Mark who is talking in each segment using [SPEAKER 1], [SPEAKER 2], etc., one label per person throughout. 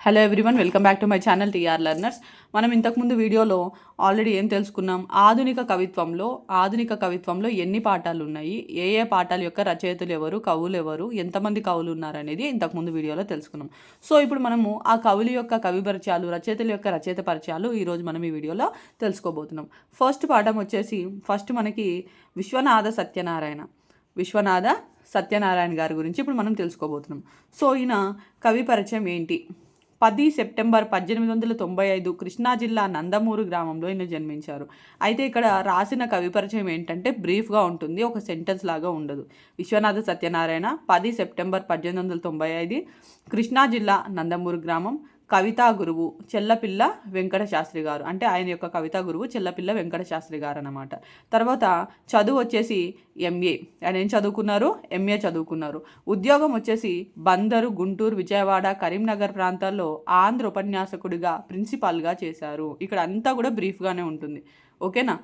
[SPEAKER 1] Hello everyone welcome back to my channel TR learners మనం ఇంతకుముందు వీడియోలో ఆల్రెడీ ఏం తెలుసుకున్నాం? ఆధునిక కవిత్వంలో ఆధునిక కవిత్వంలో ఎన్ని పాఠాలు ఉన్నాయి? ఏ ఏ పాఠాల యొక్క రచయితలు ఎవరు? కవులు ఎవరు? ఎంతమంది కవులు ఉన్నారనేది ఇంతకుముందు వీడియోలో తెలుసుకున్నాం. సో ఇప్పుడు మనము ఆ కవుల యొక్క కవి పరిచయాలు రచయితల యొక్క రచయిత పరిచయాలు ఈరోజు మనం ఈ వీడియోలో తెలుసుకోబోతున్నాం. ఫస్ట్ పాఠం వచ్చేసి ఫస్ట్ మనకి విశ్వనాథ సత్యనారాయణ. విశ్వనాథ సత్యనారాయణ గారి గురించి ఇప్పుడు మనం తెలుసుకోబోతున్నాం. సో ఈయన కవి పరిచయం ఏంటి? పది సెప్టెంబర్ పద్దెనిమిది వందల తొంభై ఐదు కృష్ణా జిల్లా నందమూరు గ్రామంలో ఈయన జన్మించారు. అయితే ఇక్కడ రాసిన కవి పరిచయం ఏంటంటే బ్రీఫ్గా ఉంటుంది ఒక సెంటెన్స్ లాగా ఉండదు. విశ్వనాథ సత్యనారాయణ పది సెప్టెంబర్ పద్దెనిమిది వందల తొంభై ఐదు కృష్ణా జిల్లా నందమూరు గ్రామం కవితా గురువు చెల్లపిల్ల వెంకట శాస్త్రి గారు. అంటే ఆయన యొక్క కవితా గురువు చెల్లపిల్ల వెంకట శాస్త్రి గారు అనమాట తర్వాత చదువు వచ్చేసి ఎంఏ ఆయన ఏం చదువుకున్నారు? ఎంఏ చదువుకున్నారు. ఉద్యోగం వచ్చేసి బందరు గుంటూరు విజయవాడ కరీంనగర్ ప్రాంతాల్లో ఆంధ్ర ఉపన్యాసకుడిగా ప్రిన్సిపాల్గా చేశారు. ఇక్కడ అంతా కూడా బ్రీఫ్గానే ఉంటుంది. ఓకేనా?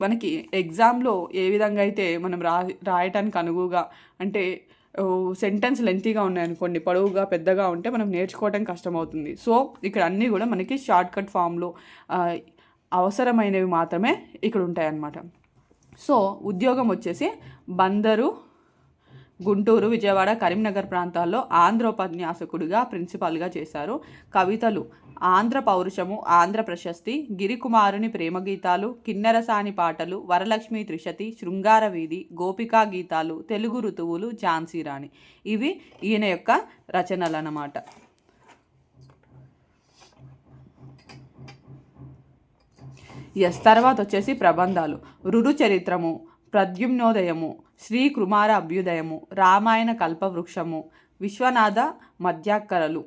[SPEAKER 1] మనకి ఎగ్జామ్లో ఏ విధంగా అయితే మనం రా రాయటానికి అనుగుగా అంటే సెంటెన్స్ లెంతీగా ఉన్నాయనుకోండి పొడవుగా పెద్దగా ఉంటే మనం నేర్చుకోవడం కష్టమవుతుంది. సో ఇక్కడ అన్నీ కూడా మనకి షార్ట్కట్ ఫామ్లో అవసరమైనవి మాత్రమే ఇక్కడ ఉంటాయన్నమాట. సో ఉద్యోగం వచ్చేసి బందరు గుంటూరు విజయవాడ కరీంనగర్ ప్రాంతాల్లో ఆంధ్రోపన్యాసకుడిగా ప్రిన్సిపాల్గా చేశారు. కవితలు ఆంధ్ర పౌరుషము ఆంధ్ర ప్రశస్తి గిరికుమారుని ప్రేమ గీతాలు కిన్నెరసాని పాటలు వరలక్ష్మి త్రిశతి శృంగార వీధి గోపికా గీతాలు తెలుగు ఋతువులు ఝాన్సీ రాణి. ఇవి ఈయన యొక్క రచనలు అన్నమాట ఎస్ తర్వాత వచ్చేసి ప్రబంధాలు. రురు చరిత్రము ప్రద్యుమ్నోదయము శ్రీ కుమార అభ్యుదయము రామాయణ కల్పవృక్షము విశ్వనాథ మధ్యాక్కరలు.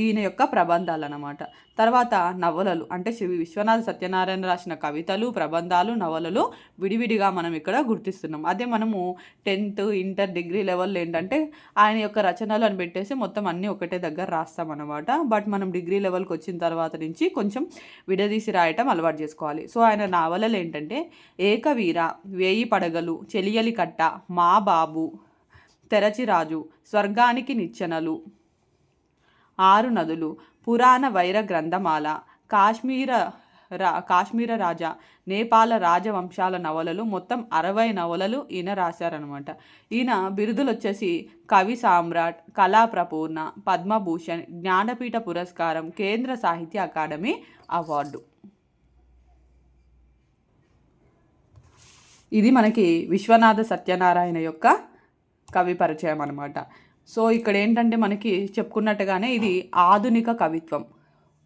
[SPEAKER 1] ఈయన యొక్క ప్రబంధాలు అన్నమాట తర్వాత నవలలు అంటే శ్రీ విశ్వనాథ సత్యనారాయణ రాసిన కవితలు ప్రబంధాలు నవలలు విడివిడిగా మనం ఇక్కడ గుర్తిస్తున్నాం. అదే మనము టెన్త్ ఇంటర్ డిగ్రీ లెవెల్లో ఏంటంటే ఆయన యొక్క రచనలు అని పెట్టేసి మొత్తం అన్నీ ఒకటే దగ్గర రాస్తాం అనమాట బట్ మనం డిగ్రీ లెవెల్కి వచ్చిన తర్వాత నుంచి కొంచెం విడదీసి రాయటం అలవాటు చేసుకోవాలి. సో ఆయన నవలలు ఏంటంటే ఏకవీర వేయి పడగలు చెలియలి కట్ట మా బాబు తెరచిరాజు స్వర్గానికి నిచ్చెనలు ఆరు నదులు పురాణ వైర గ్రంథమాల కాశ్మీర రా కాశ్మీర రాజా నేపాల రాజవంశాల నవలలు మొత్తం అరవై నవలలు ఈయన రాశారనమాట ఈయన బిరుదులు వచ్చేసి కవి సామ్రాట్ కళా ప్రపూర్ణ పద్మభూషణ్ జ్ఞానపీఠ పురస్కారం కేంద్ర సాహిత్య అకాడమీ అవార్డు. ఇది మనకి విశ్వనాథ సత్యనారాయణ యొక్క కవి పరిచయం అనమాట సో ఇక్కడ ఏంటంటే మనకి చెప్పుకున్నట్టుగానే ఇది ఆధునిక కవిత్వం.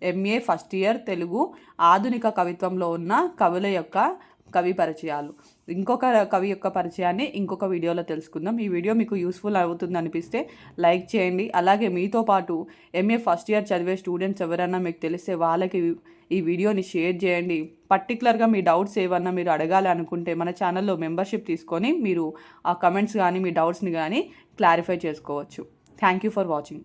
[SPEAKER 1] MA first year Telugu. ఆధునిక కవిత్వంలో ఉన్న కవుల యొక్క కవి పరిచయాలు. ఇంకొక కవి యొక్క పరిచయాన్ని ఇంకొక వీడియోలో తెలుసుకుందాం. ఈ వీడియో మీకు యూస్ఫుల్ అవుతుంది అనిపిస్తే లైక్ చేయండి. అలాగే మీతో పాటు ఎంఏ ఫస్ట్ ఇయర్ చదివే స్టూడెంట్స్ ఎవరైనా మీకు తెలిస్తే వాళ్ళకి ఈ వీడియోని షేర్ చేయండి. పర్టికులర్గా మీ డౌట్స్ ఏమన్నా మీరు అడగాలి అనుకుంటే మన ఛానల్లో మెంబర్షిప్ తీసుకొని మీరు ఆ కమెంట్స్ కానీ మీ డౌట్స్ని కానీ క్లారిఫై చేసుకోవచ్చు. Thank you for watching.